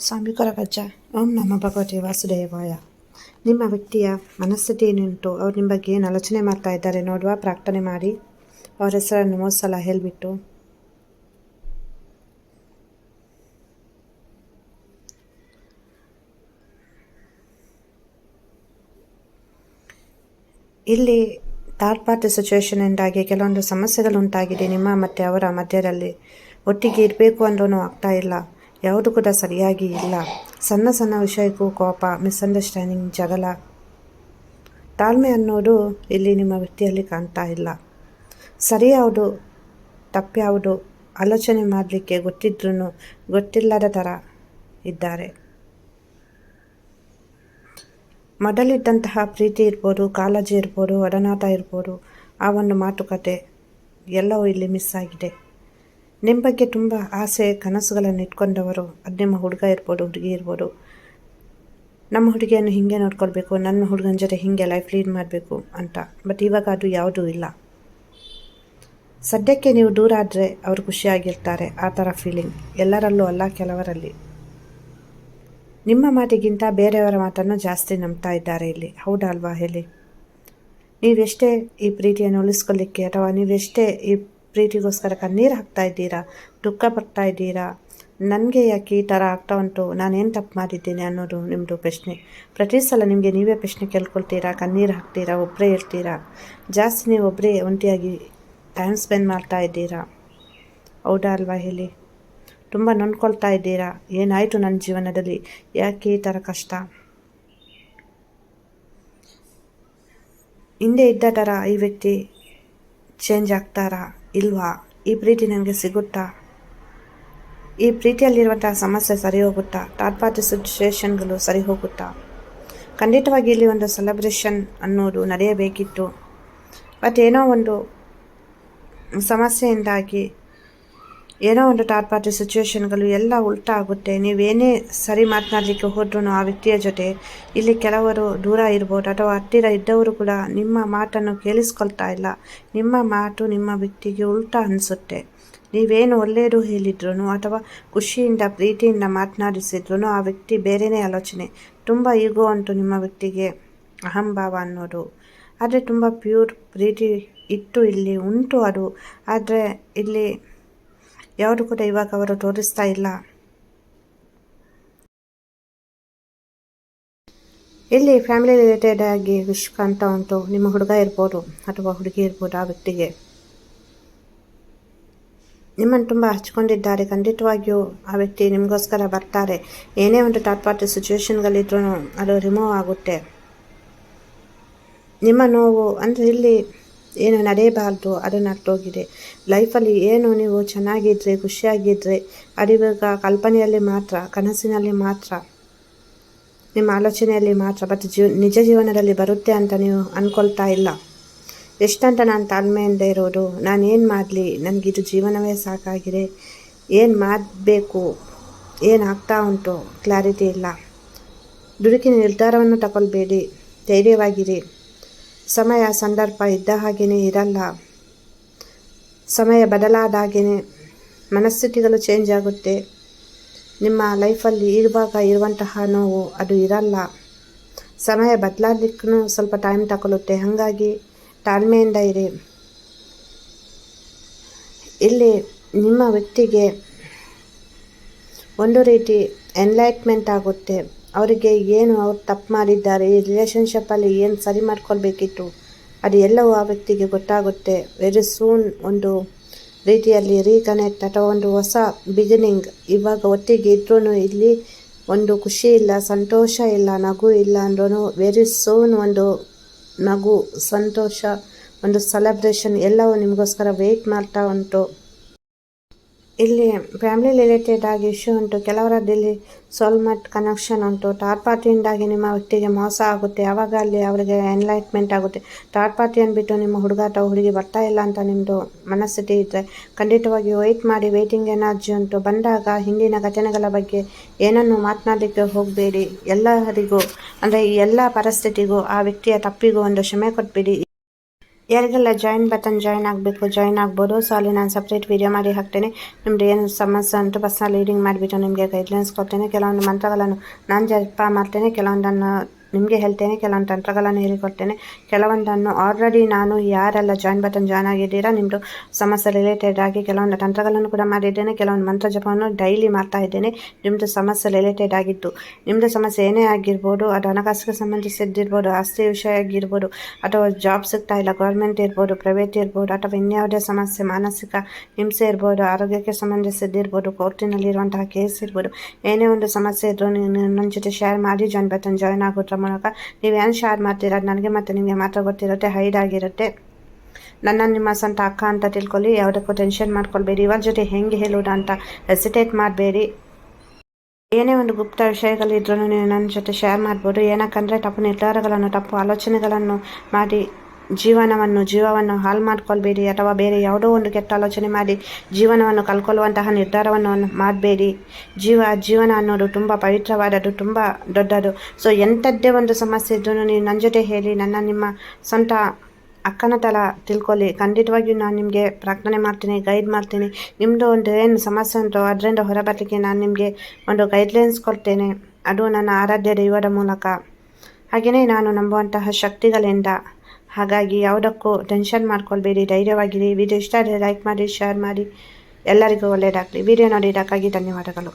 ಸ್ವಾಮಿ ವಜ ಓಂ ನಮ ಭಗವತಿ ವಾಸುದೇವಾಯ. ನಿಮ್ಮ ವ್ಯಕ್ತಿಯ ಮನಸ್ಥಿತಿ ಏನುಂಟು? ಅವ್ರು ನಿಮ್ಮ ಬಗ್ಗೆ ಏನು ಆಲೋಚನೆ ಮಾಡ್ತಾ ಇದ್ದಾರೆ ನೋಡುವ, ಪ್ರಾರ್ಥನೆ ಮಾಡಿ. ಅವರ ಹೆಸರನ್ನು ಮೂರು ಸಲ ಹೇಳಿಬಿಟ್ಟು. ಇಲ್ಲಿ ಥರ್ಡ್ ಪಾರ್ಟಿ ಸಿಚುವೇಷನಿಂದಾಗಿ ಕೆಲವೊಂದು ಸಮಸ್ಯೆಗಳು ಉಂಟಾಗಿದೆ ನಿಮ್ಮ ಮತ್ತು ಅವರ ಮಧ್ಯದಲ್ಲಿ. ಒಟ್ಟಿಗೆ ಇರಬೇಕು ಅಂದ್ರೂ ಆಗ್ತಾ ಇಲ್ಲ. ಯಾವುದು ಕೂಡ ಸರಿಯಾಗಿ ಇಲ್ಲ. ಸಣ್ಣ ಸಣ್ಣ ವಿಷಯಕ್ಕೂ ಕೋಪ ಮಿಸ್ಅಂಡರ್ಸ್ಟ್ಯಾಂಡಿಂಗ್ ಜಗಳ. ತಾಳ್ಮೆ ಅನ್ನೋದು ಇಲ್ಲಿ ನಿಮ್ಮ ವ್ಯಕ್ತಿಯಲ್ಲಿ ಕಾಣ್ತಾ ಇಲ್ಲ. ಸರಿಯಾವುದು ತಪ್ಪು ಯಾವುದು ಆಲೋಚನೆ ಮಾಡಲಿಕ್ಕೆ ಗೊತ್ತಿದ್ರೂ ಗೊತ್ತಿಲ್ಲದ ಥರ ಇದ್ದಾರೆ. ಮೊದಲಿದ್ದಂತಹ ಪ್ರೀತಿ ಇರ್ಬೋದು, ಕಾಳಜಿ ಇರ್ಬೋದು, ಒಡನಾಟ ಇರ್ಬೋದು, ಆ ಒಂದು ಮಾತುಕತೆ ಎಲ್ಲವೂ ಇಲ್ಲಿ ಮಿಸ್ ಆಗಿದೆ. ನಿಮ್ಮ ಬಗ್ಗೆ ತುಂಬ ಆಸೆ, ಕನಸುಗಳನ್ನು ಇಟ್ಕೊಂಡವರು ಅದು ನಿಮ್ಮ ಹುಡುಗ ಇರ್ಬೋದು, ಹುಡುಗಿ ಇರ್ಬೋದು. ನಮ್ಮ ಹುಡುಗಿಯನ್ನು ಹೀಗೆ ನೋಡ್ಕೊಳ್ಬೇಕು, ನನ್ನ ಹುಡುಗನ ಜೊತೆ ಹೀಗೆ ಲೈಫ್ ಲೀಡ್ ಮಾಡಬೇಕು ಅಂತ. ಬಟ್ ಇವಾಗ ಅದು ಯಾವುದೂ ಇಲ್ಲ. ಸದ್ಯಕ್ಕೆ ನೀವು ದೂರ ಆದರೆ ಅವರು ಖುಷಿಯಾಗಿರ್ತಾರೆ, ಆ ಥರ ಫೀಲಿಂಗ್ ಎಲ್ಲರಲ್ಲೂ ಅಲ್ಲ ಕೆಲವರಲ್ಲಿ. ನಿಮ್ಮ ಮಾತಿಗಿಂತ ಬೇರೆಯವರ ಮಾತನ್ನು ಜಾಸ್ತಿ ನಂಬ್ತಾ ಇದ್ದಾರೆ ಇಲ್ಲಿ. ಹೌದಾ ಅಲ್ವಾ ಹೇಳಿ? ನೀವೆಷ್ಟೇ ಈ ಪ್ರೀತಿಯನ್ನು ಉಳಿಸ್ಕೊಳ್ಳಿಕ್ಕೆ ಅಥವಾ ನೀವೆಷ್ಟೇ ಈ ಪ್ರೀತಿಗೋಸ್ಕರ ಕಣ್ಣೀರು ಹಾಕ್ತಾ ಇದ್ದೀರಾ? ದುಃಖ ಪಡ್ತಾ ಇದ್ದೀರಾ? ನನಗೆ ಯಾಕೆ ಈ ಥರ ಆಗ್ತಾ ಉಂಟು? ನಾನೇನು ತಪ್ಪು ಮಾಡಿದ್ದೀನಿ ಅನ್ನೋದು ನಿಮ್ಮದು ಪ್ರಶ್ನೆ. ಪ್ರತಿ ಸಲ ನಿಮಗೆ ನೀವೇ ಪ್ರಶ್ನೆ ಕೇಳ್ಕೊಳ್ತೀರಾ? ಕಣ್ಣೀರು ಹಾಕ್ತೀರಾ? ಒಬ್ಬರೇ ಇರ್ತೀರಾ? ಜಾಸ್ತಿ ನೀವು ಒಬ್ಬರೇ ಒಂಟಿಯಾಗಿ ಟೈಮ್ ಸ್ಪೆಂಡ್ ಮಾಡ್ತಾ ಇದ್ದೀರಾ? ಹೌದಾ ಅಲ್ವಾ ಹೇಳಿ? ತುಂಬ ನೊಂದ್ಕೊಳ್ತಾ ಇದ್ದೀರಾ? ಏನಾಯಿತು ನನ್ನ ಜೀವನದಲ್ಲಿ? ಯಾಕೆ ಈ ಥರ ಕಷ್ಟ? ಹಿಂದೆ ಇದ್ದ ಥರ ಈ ವ್ಯಕ್ತಿ ಚೇಂಜ್ ಆಗ್ತಾರಾ? ಇಲ್ವಾ? ಈ ಪ್ರೀತಿ ನನಗೆ ಸಿಗುತ್ತಾ? ಈ ಪ್ರೀತಿಯಲ್ಲಿರುವಂತಹ ಸಮಸ್ಯೆ ಸರಿ ಹೋಗುತ್ತಾ ತಾತ್ಪಾತ್ರ ಸಿಚುವೇಷನ್ಗಳು ಸರಿ ಹೋಗುತ್ತಾ ಖಂಡಿತವಾಗಿ ಇಲ್ಲಿ ಒಂದು ಸೆಲೆಬ್ರೇಷನ್ ಅನ್ನೋದು ನಡೆಯಬೇಕಿತ್ತು. ಬಟ್ ಏನೋ ಒಂದು ಸಮಸ್ಯೆಯಿಂದಾಗಿ ಏನೋ ಒಂದು ಥರ್ಡ್ ಪಾರ್ಟಿ ಸಿಚುವೇಶನ್ಗಳು ಎಲ್ಲ ಉಲ್ಟಾ ಆಗುತ್ತೆ. ನೀವೇನೇ ಸರಿ ಮಾತನಾಡಲಿಕ್ಕೆ ಹೋದ್ರೂ ಆ ವ್ಯಕ್ತಿಯ ಜೊತೆ ಇಲ್ಲಿ ಕೆಲವರು ದೂರ ಇರ್ಬೋದು ಅಥವಾ ಹತ್ತಿರ ಇದ್ದವರು ಕೂಡ ನಿಮ್ಮ ಮಾತನ್ನು ಕೇಳಿಸ್ಕೊಳ್ತಾ ಇಲ್ಲ. ನಿಮ್ಮ ಮಾತು ನಿಮ್ಮ ವ್ಯಕ್ತಿಗೆ ಉಲ್ಟಾ ಅನಿಸುತ್ತೆ. ನೀವೇನು ಒಳ್ಳೆಯದು ಹೇಳಿದ್ರು ಅಥವಾ ಖುಷಿಯಿಂದ, ಪ್ರೀತಿಯಿಂದ ಮಾತನಾಡಿಸಿದ್ರು ಆ ವ್ಯಕ್ತಿ ಬೇರೆಯೇ ಆಲೋಚನೆ. ತುಂಬ ಈಗೋ ಅಂಟು ನಿಮ್ಮ ವ್ಯಕ್ತಿಗೆ ಅಹಂಭಾವ ಅನ್ನೋದು. ಆದರೆ ತುಂಬ ಪ್ಯೂರ್ ಪ್ರೀತಿ ಇತ್ತು ಇಲ್ಲಿ ಉಂಟು ಅದು. ಆದರೆ ಇಲ್ಲಿ ಯಾವುದು ಕೂಡ ಇವಾಗ ಅವರು ತೋರಿಸ್ತಾ ಇಲ್ಲ. ಇಲ್ಲಿ ಫ್ಯಾಮಿಲಿ ರಿಲೇಟೆಡ್ ಆಗಿ ವಿಶ್ ಅಂತ ಉಂಟು, ನಿಮ್ಮ ಹುಡುಗ ಇರ್ಬೋದು ಅಥವಾ ಹುಡುಗಿ ಇರ್ಬೋದು ಆ ವ್ಯಕ್ತಿಗೆ? ನಿಮ್ಮನ್ನು ತುಂಬ ಹಚ್ಕೊಂಡಿದ್ದಾರೆ, ಖಂಡಿತವಾಗಿಯೂ ಆ ವ್ಯಕ್ತಿ ನಿಮಗೋಸ್ಕರ ಬರ್ತಾರೆ. ಏನೇ ಒಂದು ಥರ್ಡ್ ಪಾರ್ಟಿ ಸಿಚುವೇಶನ್ಗಳಿದ್ರೂ ಅದು ರಿಮೂವ್ ಆಗುತ್ತೆ. ನಿಮ್ಮ ನೋವು, ಅಂದರೆ ಇಲ್ಲಿ ಏನು ನಡೆಯಬಾರ್ದು ಅದನ್ನು ನಟ್ಟೋಗಿದೆ ಲೈಫಲ್ಲಿ ಏನು ನೀವು ಚೆನ್ನಾಗಿದ್ದರೆ ಖುಷಿಯಾಗಿದ್ದರೆ ಅದಿವಾಗ ಕಲ್ಪನೆಯಲ್ಲಿ ಮಾತ್ರ, ಕನಸಿನಲ್ಲಿ ಮಾತ್ರ, ನಿಮ್ಮ ಆಲೋಚನೆಯಲ್ಲಿ ಮಾತ್ರ ಬಟ್ ಜೀವ ನಿಜ ಜೀವನದಲ್ಲಿ ಬರುತ್ತೆ ಅಂತ ನೀವು ಅಂದ್ಕೊಳ್ತಾ ಇಲ್ಲ. ಎಷ್ಟಂತ ನಾನು ತಾಳ್ಮೆಯಿಂದ ಇರೋದು, ನಾನು ಏನು ಮಾಡಲಿ, ನನಗಿದು ಜೀವನವೇ ಸಾಕಾಗಿದೆ, ಏನು ಮಾಡಬೇಕು ಏನಾಗ್ತಾ ಉಂಟು, ಕ್ಲಾರಿಟಿ ಇಲ್ಲ. ದುಡುಕಿನ ನಿರ್ಧಾರವನ್ನು ತಗೊಳ್ಬೇಡಿ, ಧೈರ್ಯವಾಗಿರಿ. ಸಮಯ ಸಂದರ್ಭ ಇದ್ದ ಹಾಗೆಯೇ ಇರಲ್ಲ. ಸಮಯ ಬದಲಾದ ಹಾಗೆಯೇ ಮನಸ್ಥಿತಿಗಳು ಚೇಂಜ್ ಆಗುತ್ತೆ. ನಿಮ್ಮ ಲೈಫಲ್ಲಿ ಇರುವಾಗ ಇರುವಂತಹ ನೋವು ಅದು ಇರಲ್ಲ. ಸಮಯ ಬದಲಾಗಲಿಕ್ಕೂ ಸ್ವಲ್ಪ ಟೈಮ್ ತಗೊಳ್ಳುತ್ತೆ ಹಾಗಾಗಿ ತಾಳ್ಮೆಯಿಂದ ಇರಿ. ಇಲ್ಲಿ ನಿಮ್ಮ ವ್ಯಕ್ತಿಗೆ ಒಂದು ರೀತಿ ಎನ್ಲೈಟ್ಮೆಂಟ್ ಆಗುತ್ತೆ. ಅವರಿಗೆ ಏನು ಅವ್ರು ತಪ್ಪು ಮಾಡಿದ್ದಾರೆ, ಈ ರಿಲೇಷನ್ಶಿಪ್ಪಲ್ಲಿ ಏನು ಸರಿ ಮಾಡ್ಕೊಳ್ಬೇಕಿತ್ತು ಅದು ಎಲ್ಲವೂ ಆ ವ್ಯಕ್ತಿಗೆ ಗೊತ್ತಾಗುತ್ತೆ. ವೆರಿ ಸೂನ್ ಒಂದು ರೀತಿಯಲ್ಲಿ ರೀಕನೆಕ್ಟ್ ಅಥವಾ ಒಂದು ಹೊಸ ಬಿಗಿನಿಂಗ್ ಇವಾಗ ಒಟ್ಟಿಗೆ ಇದ್ರೂ ಇಲ್ಲಿ ಒಂದು ಖುಷಿ ಇಲ್ಲ, ಸಂತೋಷ ಇಲ್ಲ, ನಗು ಇಲ್ಲ ಅಂದ್ರೂ ವೆರಿ ಸೂನ್ ಒಂದು ನಗು, ಸಂತೋಷ, ಒಂದು ಸೆಲೆಬ್ರೇಷನ್ ಎಲ್ಲವೂ ನಿಮಗೋಸ್ಕರ ವೆಯ್ಟ್ ಮಾಡ್ತಾ ಉಂಟು. ಇಲ್ಲಿ ಫ್ಯಾಮಿಲಿ ರಿಲೇಟೆಡ್ ಆಗಿ ಇಶ್ಯೂ ಉಂಟು. ಕೆಲವರದ್ದಿಲ್ಲಿ ಸೋಲ್ಮೆಟ್ ಕನೆಕ್ಷನ್ ಉಂಟು. ಥರ್ಡ್ ಪಾರ್ಟಿಯಿಂದಾಗಿ ನಿಮ್ಮ ವ್ಯಕ್ತಿಗೆ ಮೋಸ ಆಗುತ್ತೆ. ಯಾವಾಗ ಅಲ್ಲಿ ಅವರಿಗೆ ಎನ್ಲೈಟ್ಮೆಂಟ್ ಆಗುತ್ತೆ. ಥರ್ಡ್ ಪಾರ್ಟಿಯನ್ನು ಬಿಟ್ಟು ನಿಮ್ಮ ಹುಡುಗ ಅಥವಾ ಹುಡುಗಿ ಬರ್ತಾ ಇಲ್ಲ ಅಂತ ನಿಮ್ಮದು ಮನಸ್ಥಿತಿ ಇದ್ದರೆ ಖಂಡಿತವಾಗಿ ವೆಯ್ಟ್ ಮಾಡಿ ವೇಟಿಂಗ್ ಎನರ್ಜಿ ಉಂಟು. ಬಂದಾಗ ಹಿಂದಿನ ಘಟನೆಗಳ ಬಗ್ಗೆ ಏನನ್ನು ಮಾತನಾಡಲಿಕ್ಕೆ ಹೋಗಬೇಡಿ. ಎಲ್ಲರಿಗೂ, ಅಂದರೆ ಈ ಎಲ್ಲ ಪರಿಸ್ಥಿತಿಗೂ, ಆ ವ್ಯಕ್ತಿಯ ತಪ್ಪಿಗೂ ಒಂದು ಕ್ಷಮೆ ಕೊಟ್ಬಿಡಿ. ಯಾರಿಗೆಲ್ಲ ಜಾಯಿನ್ ಬಟನ್ ಜಾಯಿನ್ ಆಗಬೇಕು ಜಾಯಿನ್ ಆಗ್ಬೋದು. ಸೊ ಅಲ್ಲಿ ನಾನು ಸಪ್ರೇಟ್ ವೀಡಿಯೋ ಮಾಡಿ ಹಾಕ್ತೇನೆ. ನಿಮ್ದು ಏನು ಸಮಸ್ಯೆ ಅಂತೂ ಪರ್ಸನಲ್ ರೀಡಿಂಗ್ ಮಾಡಿಬಿಟ್ಟು ನಿಮಗೆ ಗೈಡ್ಲೈನ್ಸ್ ಕೊಡ್ತೇನೆ. ಕೆಲವೊಂದು ಮಂತ್ರಗಳನ್ನು ನಾನು ಜಪ ಮಾಡ್ತೇನೆ, ಕೆಲವೊಂದನ್ನು ನಿಮಗೆ ಹೇಳ್ತೇನೆ, ಕೆಲವೊಂದು ತಂತ್ರಗಳನ್ನು ಹೇಳಿಕೊಡ್ತೇನೆ ಕೆಲವೊಂದನ್ನು ಆಲ್ರೆಡಿ ನಾನು ಯಾರೆಲ್ಲ ಜಾಯಿನ್ ಬಟನ್ ಜಾಯ್ನ್ ಆಗಿದ್ದೀರಾ ನಿಮ್ಮದು ಸಮಸ್ಯೆ ರಿಲೇಟೆಡ್ ಆಗಿ ಕೆಲವೊಂದು ತಂತ್ರಗಳನ್ನು ಕೂಡ ಮಾಡಿದ್ದೇನೆ, ಕೆಲವೊಂದು ಮಂತ್ರ ಜಪವನ್ನು ಡೈಲಿ ಮಾಡ್ತಾ ಇದ್ದೇನೆ ನಿಮ್ಮದು ಸಮಸ್ಯೆ ರಿಲೇಟೆಡ್ ಆಗಿತ್ತು ನಿಮ್ಮದು ಸಮಸ್ಯೆ ಏನೇ ಆಗಿರ್ಬೋದು, ಅದು ಹಣಕಾಸಿಗೆ ಸಂಬಂಧಿಸಿದ್ದಿರ್ಬೋದು, ಆಸ್ತಿ ವಿಷಯ ಆಗಿರ್ಬೋದು, ಅಥವಾ ಜಾಬ್ ಸಿಗ್ತಾ ಇಲ್ಲ ಗೌರ್ಮೆಂಟ್ ಇರ್ಬೋದು ಪ್ರೈವೇಟ್ ಇರ್ಬೋದು, ಅಥವಾ ಇನ್ಯಾವುದೇ ಸಮಸ್ಯೆ, ಮಾನಸಿಕ ಹಿಂಸೆ ಇರ್ಬೋದು, ಆರೋಗ್ಯಕ್ಕೆ ಸಂಬಂಧಿಸಿದ್ದಿರ್ಬೋದು ಕೋರ್ಟಿನಲ್ಲಿರುವಂತಹ ಕೇಸ್ ಇರ್ಬೋದು, ಏನೇ ಒಂದು ಸಮಸ್ಯೆ ಇದ್ದರೂ ನನ್ನ ಜೊತೆ ಶೇರ್ ಮಾಡಿ ಜಾಯಿನ್ ಬಟನ್ ಜಾಯ್ನ್ ಆಗೋದ್ರ ಮೂಲಕ ನೀವೇನು ಶೇರ್ ಮಾಡ್ತೀರ? ನನಗೆ ಮತ್ತು ನಿಮಗೆ ಮಾತ್ರ ಗೊತ್ತಿರುತ್ತೆ ಹೈಡ್ ಆಗಿರುತ್ತೆ. ನನ್ನ ನಿಮ್ಮ ಸ್ವಂತ ಅಕ್ಕ ಅಂತ ತಿಳ್ಕೊಳ್ಳಿ, ಯಾವುದಕ್ಕೂ ಟೆನ್ಷನ್ ಮಾಡ್ಕೊಳ್ಬೇಡಿ. ಇವರ ಜೊತೆ ಹೆಂಗೆ ಹೇಳೋದು ಅಂತ ಹೆಸಿಟೇಟ್ ಮಾಡಬೇಡಿ. ಏನೇ ಒಂದು ಗುಪ್ತ ವಿಷಯಗಳಿದ್ರೂ ನೀವು ನನ್ನ ಜೊತೆ ಶೇರ್ ಮಾಡ್ಬೋದು. ಏನಕ್ಕಂದರೆ ತಪ್ಪು ನಿರ್ಧಾರಗಳನ್ನು, ತಪ್ಪು ಆಲೋಚನೆಗಳನ್ನು ಮಾಡಿ ಜೀವನವನ್ನು, ಜೀವವನ್ನು ಹಾಳು ಮಾಡ್ಕೊಳ್ಬೇಡಿ ಅಥವಾ ಬೇರೆ ಯಾವುದೋ ಒಂದು ಕೆಟ್ಟ ಆಲೋಚನೆ ಮಾಡಿ ಜೀವನವನ್ನು ಕಲ್ಕೊಳ್ಳುವಂತಹ ನಿರ್ಧಾರವನ್ನು ಮಾಡಬೇಡಿ. ಜೀವ, ಜೀವನ ಅನ್ನೋದು ತುಂಬ ಪವಿತ್ರವಾದದ್ದು, ತುಂಬ ದೊಡ್ಡದು. ಸೊ ಎಂಥದ್ದೇ ಒಂದು ಸಮಸ್ಯೆ ಇದ್ರೂ ನೀವು ನನ್ನ ಜೊತೆ ಹೇಳಿ, ನನ್ನ ನಿಮ್ಮ ಸ್ವಂತ ಅಕ್ಕನ ತಲ ತಿಳ್ಕೊಳ್ಳಿ. ಖಂಡಿತವಾಗಿಯೂ ನಾನು ನಿಮಗೆ ಪ್ರಾರ್ಥನೆ ಮಾಡ್ತೀನಿ ಗೈಡ್ ಮಾಡ್ತೀನಿ. ನಿಮ್ಮದು ಒಂದು ಏನು ಸಮಸ್ಯೆ ಉಂಟು ಅದರಿಂದ ಹೊರಬರಲಿಕ್ಕೆ ನಾನು ನಿಮಗೆ ಒಂದು ಗೈಡ್ಲೈನ್ಸ್ ಕೊಡ್ತೇನೆ. ಅದು ನನ್ನ ಆರಾಧ್ಯ ದೈವದ ಮೂಲಕ. ಹಾಗೆಯೇ ನಾನು ನಂಬುವಂತಹ ಶಕ್ತಿಗಳಿಂದ. ಹಾಗಾಗಿ ಯಾವುದಕ್ಕೂ ಟೆನ್ಷನ್ ಮಾಡ್ಕೊಳ್ಬೇಡಿ, ಧೈರ್ಯವಾಗಿರಿ. ವಿಡಿಯೋ ಇಷ್ಟ ಆದರೆ ಲೈಕ್ ಮಾಡಿ ಶೇರ್ ಮಾಡಿ. ಎಲ್ಲರಿಗೂ ಒಳ್ಳೆಯದಾಗಲಿ ವಿಡಿಯೋ ನೋಡಿದ್ದಕ್ಕಾಗಿ ಧನ್ಯವಾದಗಳು.